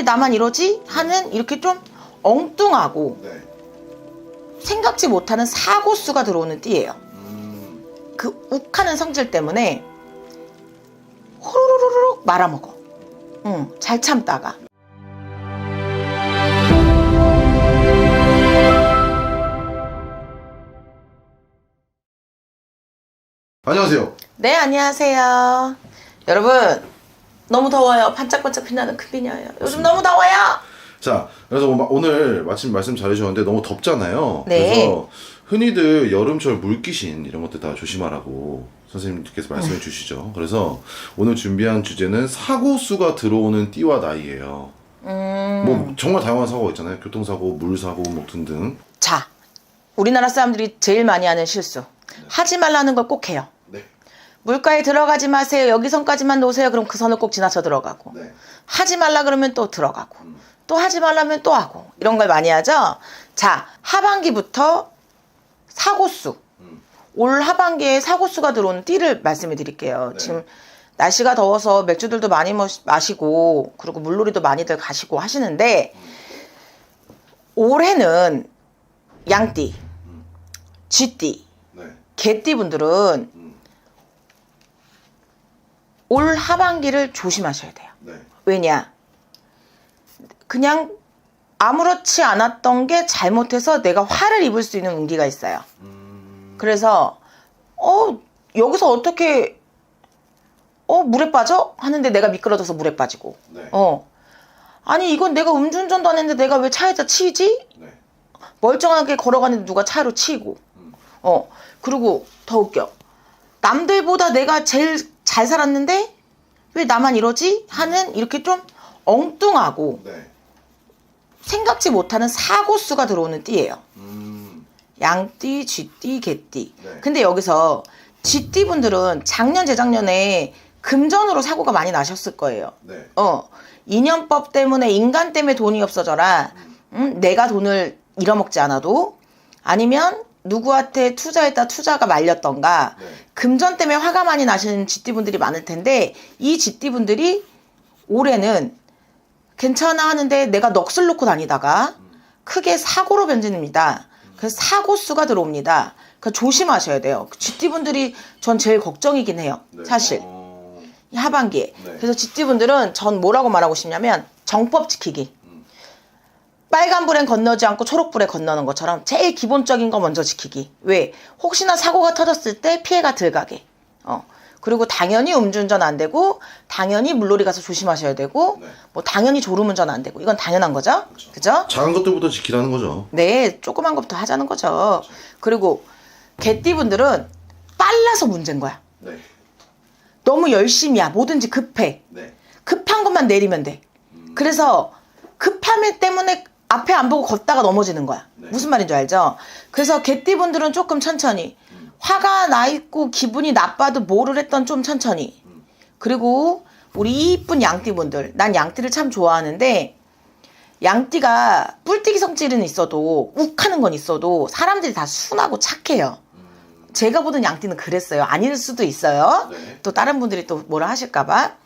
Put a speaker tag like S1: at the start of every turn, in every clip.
S1: 왜 나만 이러지? 하는 이렇게 좀 엉뚱하고
S2: 네.
S1: 생각지 못하는 사고 수가 들어오는 띠예요.
S2: 음.
S1: 그 욱하는 성질 때문에 호로로로록 말아먹어. 응, 잘 참다가.
S2: 안녕하세요.
S1: 네, 안녕하세요. 여러분, 너무 더워요. 반짝반짝 빛나는 큰 비녀예요. 요즘 너무 더워요.
S2: 자, 그래서 오- 오늘 마침 말씀 잘해주셨는데 너무 덥잖아요.
S1: 네.
S2: 그래서 흔히들 여름철 물귀신 이런 것들 다 조심하라고 선생님께서 말씀해
S1: 네.
S2: 주시죠. 그래서 오늘 준비한 주제는 사고수가 들어오는 띠와 나이예요.
S1: 음,
S2: 뭐 정말 다양한 사고가 있잖아요. 교통사고, 물사고 뭐 등등.
S1: 자, 우리나라 사람들이 제일 많이 하는 실수. 하지 말라는 걸 꼭 해요.
S2: 네.
S1: 물가에 들어가지 마세요. 여기 선까지만 놓으세요. 그럼 그 선을 꼭 지나쳐 들어가고.
S2: 네.
S1: 하지 말라 그러면 또 들어가고.
S2: 음.
S1: 또 하지 말라면 또 하고. 이런 걸 많이 하죠. 자, 하반기부터 사고수.
S2: 음.
S1: 올 하반기에 사고수가 들어오는 띠를 말씀해 드릴게요.
S2: 네.
S1: 지금 날씨가 더워서 맥주들도 많이 마시고 그리고 물놀이도 많이들 가시고 하시는데 올해는 양띠, 쥐띠,
S2: 네.
S1: 개띠 분들은
S2: 음.
S1: 올 하반기를 조심하셔야 돼요.
S2: 네.
S1: 왜냐? 그냥 아무렇지 않았던 게 잘못해서 내가 화를 입을 수 있는 운기가 있어요.
S2: 음.
S1: 그래서 어 여기서 어떻게 어 물에 빠져 하는데 내가 미끄러져서 물에 빠지고
S2: 네.
S1: 어 아니 이건 내가 음주운전도 안 했는데 내가 왜 차에다 치지
S2: 네.
S1: 멀쩡하게 걸어가는데 누가 차로 치고
S2: 음.
S1: 어 그리고 더 웃겨 남들보다 내가 제일 잘 살았는데 왜 나만 이러지 하는 이렇게 좀 엉뚱하고
S2: 네.
S1: 생각지 못하는 사고 수가 들어오는 띠예요.
S2: 음.
S1: 양띠, 쥐띠, 개띠.
S2: 네.
S1: 근데 여기서 쥐띠 분들은 작년, 재작년에 금전으로 사고가 많이 나셨을 거예요.
S2: 네.
S1: 어, 인연법 때문에 인간 때문에 돈이 없어져라. 음, 내가 돈을 잃어먹지 않아도 아니면 누구한테 투자했다 투자가 말렸던가
S2: 네.
S1: 금전 때문에 화가 많이 나시는 쥐띠 분들이 많을 텐데 이 쥐띠 분들이 올해는 괜찮아 하는데 내가 넋을 놓고 다니다가 크게 사고로 변진입니다. 그래서 사고 수가 들어옵니다. 그러니까 조심하셔야 돼요. 쥐띠 분들이 전 제일 걱정이긴 해요.
S2: 네.
S1: 사실
S2: 어.
S1: 이 하반기에.
S2: 네.
S1: 그래서 쥐띠 분들은 전 뭐라고 말하고 싶냐면 정법 지키기.
S2: 음.
S1: 빨간불엔 건너지 않고 초록불에 건너는 것처럼 제일 기본적인 거 먼저 지키기. 왜? 혹시나 사고가 터졌을 때 피해가 덜 가게. 어. 그리고 당연히 음주운전 안 되고, 당연히 물놀이 가서 조심하셔야 되고,
S2: 네.
S1: 뭐 당연히 졸음운전 안 되고, 이건 당연한 거죠.
S2: 그렇죠.
S1: 그죠?
S2: 작은 것들부터 지키라는 거죠.
S1: 네, 조그만 것부터 하자는 거죠. 그리고 개띠분들은 빨라서 문제인 거야.
S2: 네.
S1: 너무 열심이야. 뭐든지 급해.
S2: 네.
S1: 급한 것만 내리면 돼.
S2: 음.
S1: 그래서 급함 때문에 앞에 안 보고 걷다가 넘어지는 거야.
S2: 네.
S1: 무슨 말인지 알죠? 그래서 개띠분들은 조금 천천히. 화가 나 있고 기분이 나빠도 뭐를 했던 좀 천천히.
S2: 음.
S1: 그리고 우리 이쁜 양띠분들. 난 양띠를 참 좋아하는데 양띠가 뿔띠기 성질은 있어도 욱하는 건 있어도 사람들이 다 순하고 착해요. 제가 보던 양띠는 그랬어요. 아닐 수도 있어요.
S2: 네.
S1: 또 다른 분들이 또 뭐라 하실까봐.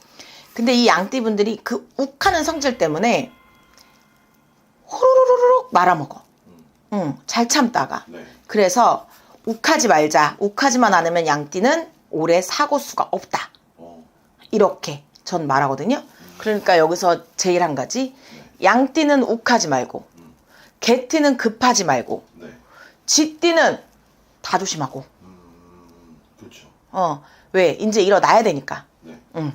S1: 근데 이 양띠 분들이 그 욱하는 성질 때문에 호로로로록 말아먹어. 응, 잘 참다가.
S2: 네.
S1: 그래서 욱하지 말자. 욱하지만 않으면 양띠는 올해 사고 수가 없다.
S2: 어.
S1: 이렇게 전 말하거든요. 그러니까 여기서 제일 한 가지. 양띠는 욱하지 말고, 개띠는 급하지 말고,
S2: 네.
S1: 쥐띠는 다 조심하고.
S2: 음. 그렇죠.
S1: 어, 왜? 이제 일어나야 되니까.
S2: 네.
S1: 응.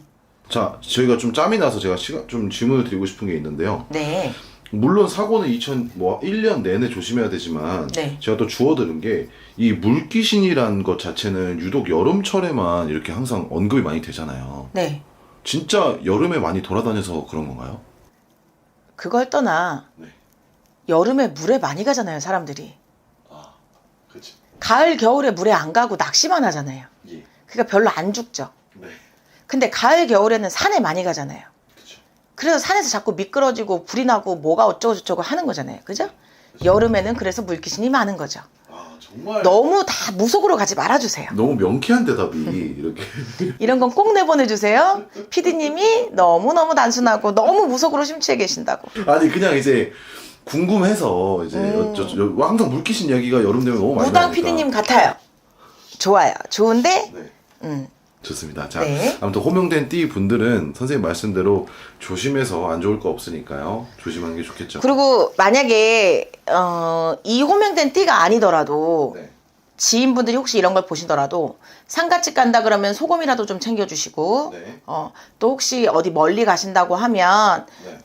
S2: 자, 저희가 좀 짬이 나서 제가 시간 좀 질문을 드리고 싶은 게 있는데요.
S1: 네.
S2: 물론 사고는 2000뭐 1년 내내 조심해야 되지만
S1: 네.
S2: 제가 또 주워 들은 게이 물귀신이란 것 자체는 유독 여름철에만 이렇게 항상 언급이 많이 되잖아요.
S1: 네.
S2: 진짜 여름에 많이 돌아다녀서 그런 건가요?
S1: 그걸 떠나
S2: 네.
S1: 여름에 물에 많이 가잖아요, 사람들이.
S2: 아, 그렇지.
S1: 가을, 겨울에 물에 안 가고 낚시만 하잖아요.
S2: 예.
S1: 그러니까 별로 안 죽죠.
S2: 네.
S1: 근데 가을, 겨울에는 산에 많이 가잖아요. 그래서 산에서 자꾸 미끄러지고 불이 나고 뭐가 어쩌고저쩌고 하는 거잖아요. 그죠? 여름에는 그래서 물귀신이 많은 거죠.
S2: 아, 정말
S1: 너무 다 무속으로 가지 말아주세요.
S2: 너무 명쾌한 대답이 이렇게
S1: 이런 건 꼭 내보내주세요. 피디님이 너무너무 단순하고 너무 무속으로 심취해 계신다고.
S2: 아니 그냥 이제 궁금해서 이제
S1: 음.
S2: 저, 저, 저, 항상 물귀신 이야기가 여름 되면 너무 많이
S1: 무당
S2: 나오니까.
S1: 피디님 같아요. 좋아요. 좋은데,
S2: 네.
S1: 음,
S2: 좋습니다. 자,
S1: 네.
S2: 아무튼 호명된 띠 분들은 선생님 말씀대로 조심해서 안 좋을 거 없으니까요. 조심하는 게 좋겠죠.
S1: 그리고 만약에, 어, 이 호명된 띠가 아니더라도,
S2: 네.
S1: 지인분들이 혹시 이런 걸 보시더라도, 상가집 간다 그러면 소금이라도 좀 챙겨주시고,
S2: 네.
S1: 어, 또 혹시 어디 멀리 가신다고 하면,
S2: 네.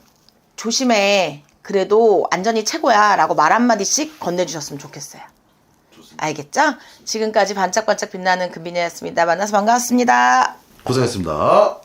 S1: 조심해. 그래도 안전이 최고야. 라고 말 한마디씩 건네주셨으면 좋겠어요. 알겠죠? 지금까지 반짝반짝 빛나는 금빈이었습니다. 만나서 반가웠습니다.
S2: 고생했습니다.